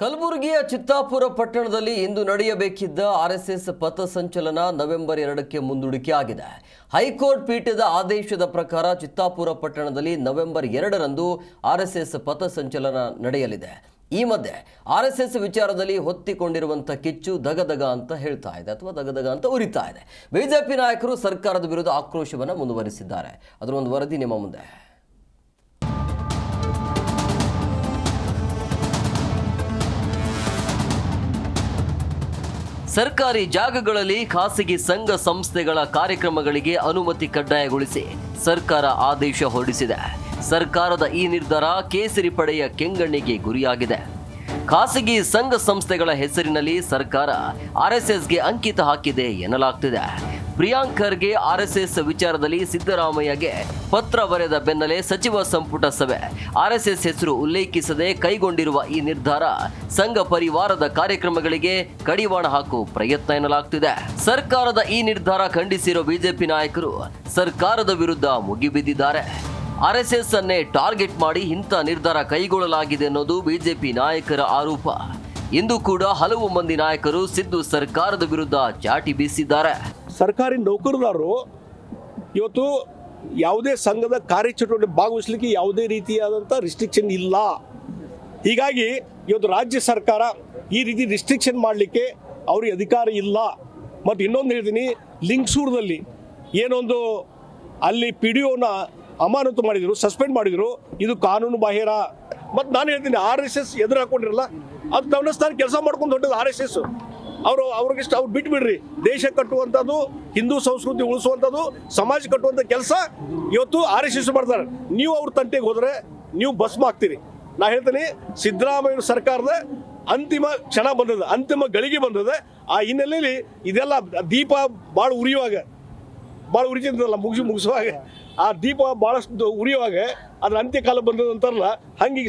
ಕಲಬುರಗಿಯ ಚಿತ್ತಾಪುರ ಪಟ್ಟಣದಲ್ಲಿ ಇಂದು ನಡೆಯಬೇಕಿದ್ದ ಆರ್ಎಸ್ಎಸ್ ಪಥಸಂಚಲನ ನವೆಂಬರ್ ಎರಡಕ್ಕೆ ಮುಂದೂಡಿಕೆ ಆಗಿದೆ. ಹೈಕೋರ್ಟ್ ಪೀಠದ ಆದೇಶದ ಪ್ರಕಾರ ಚಿತ್ತಾಪುರ ಪಟ್ಟಣದಲ್ಲಿ ನವೆಂಬರ್ ಎರಡರಂದು ಆರ್ಎಸ್ಎಸ್ ಪಥಸಂಚಲನ ನಡೆಯಲಿದೆ. ಈ ಮಧ್ಯೆ ಆರ್ಎಸ್ಎಸ್ ವಿಚಾರದಲ್ಲಿ ಹೊತ್ತಿಕೊಂಡಿರುವಂಥ ಕಿಚ್ಚು ದಗದಗ ಅಂತ ಹೇಳ್ತಾ ಇದೆ ಅಥವಾ ದಗದಗ ಅಂತ ಉರಿತಾ ಇದೆ. ಬಿಜೆಪಿ ನಾಯಕರು ಸರ್ಕಾರದ ವಿರುದ್ಧ ಆಕ್ರೋಶವನ್ನು ಮುಂದುವರಿಸಿದ್ದಾರೆ. ಅದರ ಒಂದು ವರದಿ ನಿಮ್ಮ ಮುಂದೆ. ಸರ್ಕಾರಿ ಜಾಗಗಳಲ್ಲಿ ಖಾಸಗಿ ಸಂಘ ಸಂಸ್ಥೆಗಳ ಕಾರ್ಯಕ್ರಮಗಳಿಗೆ ಅನುಮತಿ ಕಡ್ಡಾಯಗೊಳಿಸಿ ಸರ್ಕಾರ ಆದೇಶ ಹೊರಡಿಸಿದೆ. ಸರ್ಕಾರದ ಈ ನಿರ್ಧಾರ ಕೇಸರಿ ಪಡೆಯ ಕೆಂಗಣ್ಣಿಗೆ ಗುರಿಯಾಗಿದೆ. ಖಾಸಗಿ ಸಂಘ ಸಂಸ್ಥೆಗಳ ಹೆಸರಿನಲ್ಲಿ ಸರ್ಕಾರ ಆರ್ಎಸ್ಎಸ್ಗೆ ಅಂಕಿತ ಹಾಕಿದೆ ಎನ್ನಲಾಗ್ತಿದೆ. ಪ್ರಿಯಾಂಕ್ ಖರ್ಗೆ ಆರ್ಎಸ್ಎಸ್ ವಿಚಾರದಲ್ಲಿ ಸಿದ್ದರಾಮಯ್ಯಗೆ ಪತ್ರ ಬರೆದ ಬೆನ್ನಲ್ಲೇ ಸಚಿವ ಸಂಪುಟ ಸಭೆ. ಆರ್ಎಸ್ಎಸ್ ಹೆಸರು ಉಲ್ಲೇಖಿಸದೆ ಕೈಗೊಂಡಿರುವ ಈ ನಿರ್ಧಾರ ಸಂಘ ಪರಿವಾರದ ಕಾರ್ಯಕ್ರಮಗಳಿಗೆ ಕಡಿವಾಣ ಹಾಕುವ ಪ್ರಯತ್ನ ಎನ್ನಲಾಗ್ತಿದೆ. ಸರ್ಕಾರದ ಈ ನಿರ್ಧಾರ ಖಂಡಿಸಿರೋ ಬಿಜೆಪಿ ನಾಯಕರು ಸರ್ಕಾರದ ವಿರುದ್ಧ ಮುಗಿಬಿದ್ದಿದ್ದಾರೆ. ಆರ್ಎಸ್ಎಸ್ ಅನ್ನೇ ಟಾರ್ಗೆಟ್ ಮಾಡಿ ಇಂಥ ನಿರ್ಧಾರ ಕೈಗೊಳ್ಳಲಾಗಿದೆ ಅನ್ನೋದು ಬಿಜೆಪಿ ನಾಯಕರ ಆರೋಪ. ಇಂದು ಕೂಡ ಹಲವು ಮಂದಿ ನಾಯಕರು ಸಿದ್ದು ಸರ್ಕಾರದ ವಿರುದ್ಧ ಚಾಟಿ ಬೀಸಿದ್ದಾರೆ. ಸರ್ಕಾರಿ ನೌಕರದಾರರು ಇವತ್ತು ಯಾವುದೇ ಸಂಘದ ಕಾರ್ಯಚಟುವಟಿಕೆ ಭಾಗವಹಿಸಲಿಕ್ಕೆ ಯಾವುದೇ ರೀತಿಯಾದಂಥ ರಿಸ್ಟ್ರಿಕ್ಷನ್ ಇಲ್ಲ. ಹೀಗಾಗಿ ಇವತ್ತು ರಾಜ್ಯ ಸರ್ಕಾರ ಈ ರೀತಿ ರಿಸ್ಟ್ರಿಕ್ಷನ್ ಮಾಡಲಿಕ್ಕೆ ಅವ್ರಿಗೆ ಅಧಿಕಾರ ಇಲ್ಲ. ಮತ್ತು ಇನ್ನೊಂದು ಹೇಳ್ತೀನಿ, ಲಿಂಗ್ಸೂರ್ದಲ್ಲಿ ಏನೊಂದು ಅಲ್ಲಿ ಪಿ ಡಿ ಒನ ಅಮಾನತು ಮಾಡಿದರು ಸಸ್ಪೆಂಡ್ ಮಾಡಿದರು, ಇದು ಕಾನೂನು ಬಾಹಿರ. ಮತ್ತು ನಾನು ಹೇಳ್ತೀನಿ ಆರ್ ಎಸ್ ಎಸ್ ಎದುರು ಹಾಕೊಂಡಿರಲ್ಲ ಅದು ಗಮನಿಸ್ತಾನೆ ಕೆಲಸ ಮಾಡ್ಕೊಂಡು ದೊಡ್ಡದು ಆರ್ ಎಸ್ ಎಸ್ ಅವರು ಅವ್ರಿಗಿಷ್ಟ ಅವ್ರು ಬಿಟ್ಬಿಡ್ರಿ. ದೇಶ ಕಟ್ಟುವಂಥದ್ದು, ಹಿಂದೂ ಸಂಸ್ಕೃತಿ ಉಳಿಸುವಂಥದ್ದು, ಸಮಾಜ ಕಟ್ಟುವಂಥ ಕೆಲಸ ಇವತ್ತು ಆರ್ ಎಸ್ ಎಸ್ ಮಾಡ್ತಾರೆ. ನೀವು ಅವ್ರ ತಂಟೆಗೆ ಹೋದರೆ ನೀವು ಭಸ್ಮ ಆಗ್ತೀರಿ. ನಾ ಹೇಳ್ತೀನಿ, ಸಿದ್ದರಾಮಯ್ಯ ಸರ್ಕಾರದ ಅಂತಿಮ ಕ್ಷಣ ಬಂದದ ಅಂತಿಮ ಗಳಿಗೆ ಬಂದದ ಆ ಹಿನ್ನೆಲೆಯಲ್ಲಿ ಇದೆಲ್ಲ ದೀಪ ಭಾಳ ಉರಿಯುವಾಗ ಭಾಳ ಉರಿತಿದ್ದಲ್ಲ, ಮುಗಿಸಿ ಮುಗಿಸುವಾಗ, ಆ ದೀಪ ಭಾಳಷ್ಟು ಉರಿಯುವಾಗ ಅದ್ರ ಅಂತ್ಯಕಾಲ ಬಂದದ ಅಂತಾರಲ್ಲ, ಹಂಗೆ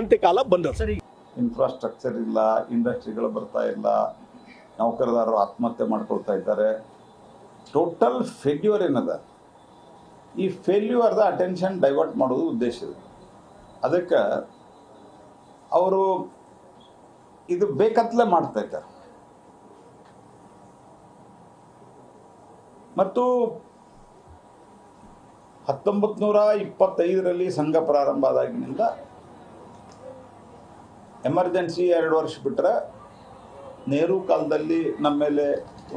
ಅಂತ್ಯಕಾಲ ಬಂದದ ಇನ್ಫ್ರಾಸ್ಟ್ರಕ್ಚರ್ ಇಲ್ಲ ಇಂಡಸ್ಟ್ರಿಗಳು ಬರ್ತಾ ಇಲ್ಲ, ನೌಕರದಾರರು ಆತ್ಮಹತ್ಯೆ ಮಾಡ್ಕೊಳ್ತಾ ಇದ್ದಾರೆ. ಟೋಟಲ್ ಫೇಲ್ಯೂರ್ ಏನದ? ಈ ಫೇಲ್ಯೂರ್ದ ಅಟೆನ್ಷನ್ ಡೈವರ್ಟ್ ಮಾಡೋದು ಉದ್ದೇಶ ಇದೆ. ಅದಕ್ಕೆ ಅವರು ಇದು ಬೇಕತ್ತಲೇ ಮಾಡ್ತಾ ಇದ್ದಾರೆ. ಮತ್ತು ಹತ್ತೊಂಬತ್ತು ನೂರ ಇಪ್ಪತ್ತೈದರಲ್ಲಿ ಸಂಘ ಪ್ರಾರಂಭ ಆದಾಗಿನಿಂದ ಎಮರ್ಜೆನ್ಸಿ ಎರಡು ವರ್ಷ ಬಿಟ್ಟರೆ ನೆಹರು ಕಾಲದಲ್ಲಿ ನಮ್ಮ ಮೇಲೆ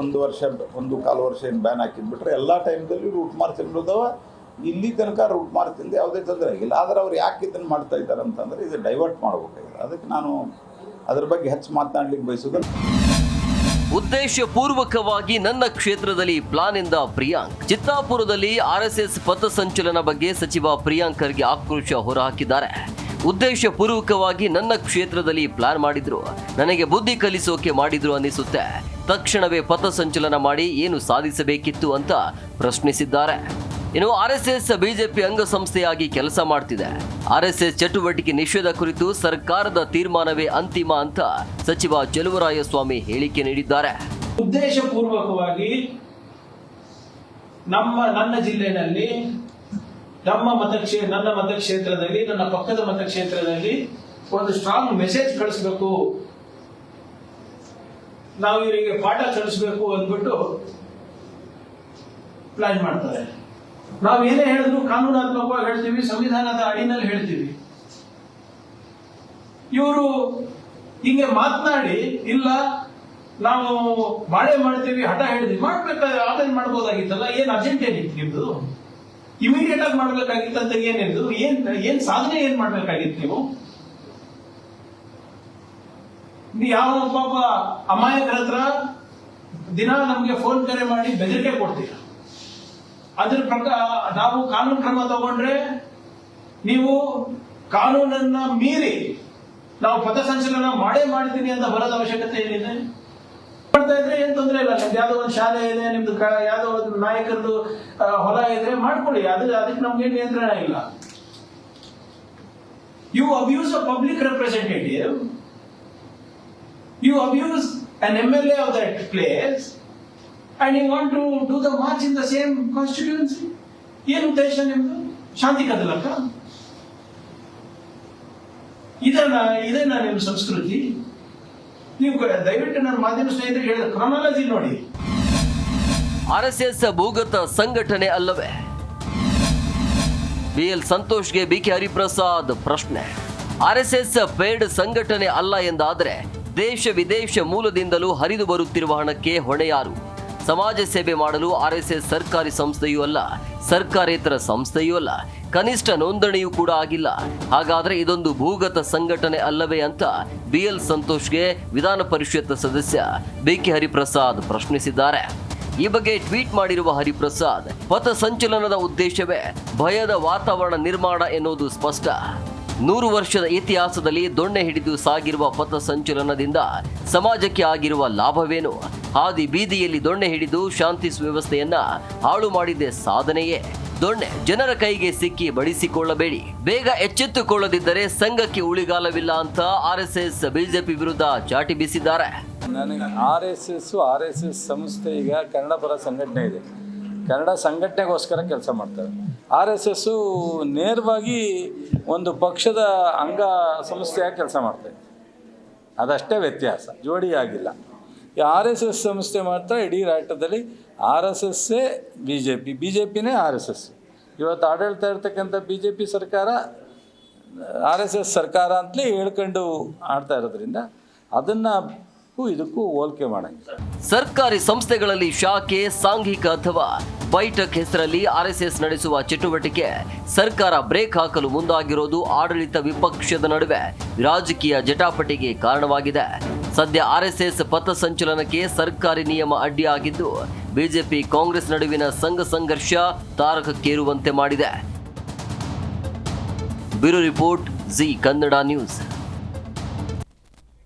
ಒಂದು ವರ್ಷ, ಒಂದು ಕಾಲು ವರ್ಷ ಏನು ಬ್ಯಾನ್ ಹಾಕಿದ್ಬಿಟ್ರೆ ಎಲ್ಲ ಟೈಮ್ದಲ್ಲಿ ರೂಟ್ ಮಾರ್ಚ್ ಅನ್ನೋದವ ಇಲ್ಲಿ ತನಕ ರೂಟ್ ಮಾರ್ಚಿಂದ ಯಾವುದೇ ತೊಂದರೆ ಆಗಿಲ್ಲ. ಆದರೆ ಅವ್ರು ಯಾಕೆ ಇದನ್ನು ಮಾಡ್ತಾ ಇದ್ದಾರೆ ಅಂತಂದರೆ ಇದು ಡೈವರ್ಟ್ ಮಾಡಬೇಕಾಗಿದೆ. ಅದಕ್ಕೆ ನಾನು ಅದ್ರ ಬಗ್ಗೆ ಹೆಚ್ಚು ಮಾತನಾಡ್ಲಿಕ್ಕೆ ಬಯಸೋದು. ಉದ್ದೇಶಪೂರ್ವಕವಾಗಿ ನನ್ನ ಕ್ಷೇತ್ರದಲ್ಲಿ ಪ್ಲಾನ್ ಇಂದ ಪ್ರಿಯಾಂಕ್. ಚಿತ್ತಾಪುರದಲ್ಲಿ ಆರ್ಎಸ್ಎಸ್ ಪಥಸಂಚಲನ ಬಗ್ಗೆ ಸಚಿವ ಪ್ರಿಯಾಂಕರ್ಗೆ ಆಕ್ರೋಶ ಹೊರಹಾಕಿದ್ದಾರೆ. ಉದ್ದೇಶ ಪೂರ್ವಕವಾಗಿ ನನ್ನ ಕ್ಷೇತ್ರದಲ್ಲಿ ಪ್ಲಾನ್ ಮಾಡಿದ್ರು. ನನಗೆ ಬುದ್ಧಿ ಕಲಿಸೋಕೆ ಮಾಡಿದ್ರು ಅನಿಸುತ್ತೆ ತಕ್ಷಣವೇ ಪಥಸಂಚಲನ ಮಾಡಿ ಏನು ಸಾಧಿಸಬೇಕಿತ್ತು ಅಂತ ಪ್ರಶ್ನಿಸಿದ್ದಾರೆ. ಇನ್ನು ಆರ್ಎಸ್ಎಸ್ ಬಿಜೆಪಿ ಅಂಗಸಂಸ್ಥೆಯಾಗಿ ಕೆಲಸ ಮಾಡ್ತಿದೆ. ಆರ್ಎಸ್ಎಸ್ ಚಟುವಟಿಕೆ ನಿಷೇಧ ಕುರಿತು ಸರ್ಕಾರದ ತೀರ್ಮಾನವೇ ಅಂತಿಮ ಅಂತ ಸಚಿವ ಚಲುವರಾಯಸ್ವಾಮಿ ಹೇಳಿಕೆ ನೀಡಿದ್ದಾರೆ. ಉದ್ದೇಶಪೂರ್ವಕವಾಗಿ ನಮ್ಮ, ನನ್ನ ಜಿಲ್ಲೆನಲ್ಲಿ ನಮ್ಮ ಮತಕ್ಷೇ, ನನ್ನ ಮತಕ್ಷೇತ್ರದಲ್ಲಿ, ನನ್ನ ಪಕ್ಕದ ಮತಕ್ಷೇತ್ರದಲ್ಲಿ ಒಂದು ಸ್ಟ್ರಾಂಗ್ ಮೆಸೇಜ್ ಕಳಿಸ್ಬೇಕು. ನಾವು ಇವರಿಗೆ ಪಾಠ ಕಳಿಸ್ಬೇಕು ಅಂದ್ಬಿಟ್ಟು ಪ್ಲಾನ್ ಮಾಡ್ತಾರೆ. ನಾವು ಏನೇ ಹೇಳಿದ್ರು ಕಾನೂನಾತ್ಮಕವಾಗಿ ಹೇಳ್ತೀವಿ, ಸಂವಿಧಾನದ ಅಡಿನಲ್ಲಿ ಹೇಳ್ತೀವಿ. ಇವರು ಹಿಂಗೆ ಮಾತನಾಡಿ, ಇಲ್ಲ, ನಾವು ಮಾಡೇ ಮಾಡ್ತೀವಿ, ಹಠ ಹೇಳಿದ್ವಿ, ಮಾಡ್ಬೇಕಾದ್ರೆ ಆಮೇಲೆ ಮಾಡ್ಬೋದಾಗಿತ್ತಲ್ಲ, ಏನ್ ಅರ್ಜೆಂಟ್ ಏನಿತ್ತು ನಿಮ್ದು? ಇಮಿಡಿಯೇಟ್ ಆಗಿ ಮಾಡ್ಬೇಕಾಗಿತ್ತು ಅಂತ ಏನಿದ್ರು ಏನ್ ಏನ್ ಸಾಧನೆ ಏನ್ ಮಾಡ್ಬೇಕಾಗಿತ್ತು ನೀವು? ಯಾವ ಪಾಪ ಅಮಾಯಕರ ಹತ್ರ ದಿನ ನಮ್ಗೆ ಫೋನ್ ಕರೆ ಮಾಡಿ ಬೆದರಿಕೆ ಕೊಡ್ತೀರ. ಅದ್ರ ಪ್ರಕಾರ ನಾವು ಕಾನೂನು ಕ್ರಮ ತಗೊಂಡ್ರೆ ನೀವು ಕಾನೂನನ್ನ ಮೀರಿ ನಾವು ಪಥಸಂಚಲನ ಮಾಡೇ ಮಾಡ್ತೀನಿ ಅಂತ ಬರೋದ ಅವಶ್ಯಕತೆ ಏನಿದೆ? ಮಾಡ್ತಾ ಇದ್ರೆ ಏನ್ ತೊಂದರೆ ಇಲ್ಲ. ನಿಮ್ದು ಯಾವ್ದೋ ಒಂದು ಶಾಲೆ ಇದೆ, ನಿಮ್ದು ಯಾವ್ದೋ ಒಂದು ನಾಯಕರದು ಹೊಲ ಇದ್ರೆ ಮಾಡ್ಕೊಳ್ಳಿ. ಅದು, ಅದಕ್ಕೆ ನಮ್ಗೆ ನಿಯಂತ್ರಣ ಇಲ್ಲ. You abuse a public representative you abuse an M L A of that place and you want to do the march in the same constituency ಏನು ಉದ್ದೇಶ ನಿಮ್ದು? ಶಾಂತಿ ಕದಲಕ್ಕ? ಇದನ್ನ ಇದನ್ನ ನಿಮ್ಮ ಸಂಸ್ಕೃತಿ. ನೀವು ಕ- ದಯವಿಟ್ಟು ನನ್ನ ಮಾಧ್ಯಮ ಸ್ನೇಹಿತರಿಗೆ ಹೇಳಿದ ಕ್ರೊನಾಲಜಿ ನೋಡಿ. ಆರ್ಎಸ್ಎಸ್ ಭೂಗತ ಸಂಘಟನೆ ಅಲ್ಲವೇ? ಬಿಎಲ್ ಸಂತೋಷ್ಗೆ ಬಿಕೆ ಹರಿಪ್ರಸಾದ್ ಪ್ರಶ್ನೆ. ಆರ್ಎಸ್ಎಸ್ ಪೇಡ್ ಸಂಘಟನೆ ಅಲ್ಲ ಎಂದಾದರೆ ದೇಶ ವಿದೇಶ ಮೂಲದಿಂದಲೂ ಹರಿದು ಬರುತ್ತಿರುವ ಹಣಕ್ಕೆ ಹೊಣೆಯಾರು. ಸಮಾಜ ಸೇವೆ ಮಾಡಲು ಆರ್ ಎಸ್ ಎಸ್ ಸರ್ಕಾರಿ ಸಂಸ್ಥೆಯೂ ಅಲ್ಲ ಸರ್ಕಾರೇತರ ಸಂಸ್ಥೆಯೂ ಅಲ್ಲ, ಕನಿಷ್ಠ ನೋಂದಣಿಯೂ ಕೂಡ ಆಗಿಲ್ಲ. ಹಾಗಾದ್ರೆ ಇದೊಂದು ಭೂಗತ ಸಂಘಟನೆ ಅಲ್ಲವೇ ಅಂತ ಬಿಎಲ್ ಸಂತೋಷ್ಗೆ ವಿಧಾನ ಪರಿಷತ್ ಸದಸ್ಯ ಬಿಕೆ ಹರಿಪ್ರಸಾದ್ ಪ್ರಶ್ನಿಸಿದ್ದಾರೆ. ಈ ಬಗ್ಗೆ ಟ್ವೀಟ್ ಮಾಡಿರುವ ಹರಿಪ್ರಸಾದ್ ಪಥ ಸಂಚಲನದ ಉದ್ದೇಶವೇ ಭಯದ ವಾತಾವರಣ ನಿರ್ಮಾಣ ಎನ್ನುವುದು ಸ್ಪಷ್ಟ. ನೂರು ವರ್ಷದ ಇತಿಹಾಸದಲ್ಲಿ ದೊಣ್ಣೆ ಹಿಡಿದು ಸಾಗಿರುವ ಪಥ ಸಂಚಲನದಿಂದ ಸಮಾಜಕ್ಕೆ ಆಗಿರುವ ಲಾಭವೇನು? ಹಾದಿ ಬೀದಿಯಲ್ಲಿ ದೊಣ್ಣೆ ಹಿಡಿದು ಶಾಂತಿ ಸುವ್ಯವಸ್ಥೆಯನ್ನ ಹಾಳು ಮಾಡಿದ್ದೇ ಸಾಧನೆಯೇ? ದೊಣ್ಣೆ ಜನರ ಕೈಗೆ ಸಿಕ್ಕಿ ಬಡಿಸಿಕೊಳ್ಳಬೇಡಿ. ಬೇಗ ಎಚ್ಚೆತ್ತುಕೊಳ್ಳದಿದ್ದರೆ ಸಂಘಕ್ಕೆ ಉಳಿಗಾಲವಿಲ್ಲ ಅಂತ ಆರ್ಎಸ್ಎಸ್ ಬಿಜೆಪಿ ವಿರುದ್ಧ ಚಾಟಿ ಬೀಸಿದ್ದಾರೆ. R S S, R S S ಸಂಸ್ಥೆ ಈಗ ಕನ್ನಡ ಪರ ಸಂಘಟನೆ ಇದೆ. ಕನ್ನಡ ಸಂಘಟನೆಗೋಸ್ಕರ ಕೆಲಸ ಮಾಡ್ತಾರೆ. ಆರ್ ಎಸ್ ಎಸ್ಸು ನೇರವಾಗಿ ಒಂದು ಪಕ್ಷದ ಅಂಗ ಸಂಸ್ಥೆಯಾಗಿ ಕೆಲಸ ಮಾಡ್ತಾ ಇತ್ತು. ಅದಷ್ಟೇ ವ್ಯತ್ಯಾಸ, ಜೋಡಿ ಆಗಿಲ್ಲ. ಈ ಆರ್ ಎಸ್ ಎಸ್ ಸಂಸ್ಥೆ ಮಾತ್ರ ಇಡೀ ರಾಷ್ಟ್ರದಲ್ಲಿ R S essay B J P B J ಪಿನೇ R S S. ಇವತ್ತು ಆಡಳಿತ ಇರ್ತಕ್ಕಂಥ ಬಿ ಜೆ ಪಿ ಸರ್ಕಾರ, ಆರ್ ಎಸ್ ಎಸ್ ಸರ್ಕಾರ ಅಂತಲೇ ಹೇಳ್ಕೊಂಡು ಆಡ್ತಾ ಇರೋದ್ರಿಂದ ಅದನ್ನು ಇದಕ್ಕೂ ಹೋಲಿಕೆ ಮಾಡಂಗಿಲ್ಲ. ಸರ್ಕಾರಿ ಸಂಸ್ಥೆಗಳಲ್ಲಿ ಶಾಖೆ, ಸಾಂಘಿಕ ಅಥವಾ ಬೈಠಕ್ ಹೆಸರಲ್ಲಿ ಆರ್ಎಸ್ಎಸ್ ನಡೆಸುವ ಚಟುವಟಿಕೆ. ಸರ್ಕಾರ ಬ್ರೇಕ್ ಹಾಕಲು ಮುಂದಾಗಿರೋದು ಆಡಳಿತ ವಿಪಕ್ಷದ ನಡುವೆ ರಾಜಕೀಯ ಜಟಾಪಟಿಗೆ ಕಾರಣವಾಗಿದೆ. ಸದ್ಯ ಆರ್ಎಸ್ಎಸ್ ಪಥ ಸಂಚಲನಕ್ಕೆ ಸರ್ಕಾರಿ ನಿಯಮ ಅಡ್ಡಿಯಾಗಿದ್ದು, ಬಿಜೆಪಿ ಕಾಂಗ್ರೆಸ್ ನಡುವಿನ ಸಂಘ ಸಂಘರ್ಷ ತಾರಕಕ್ಕೇರುವಂತೆ ಮಾಡಿದೆ. Bureau report, Zee Kannada news.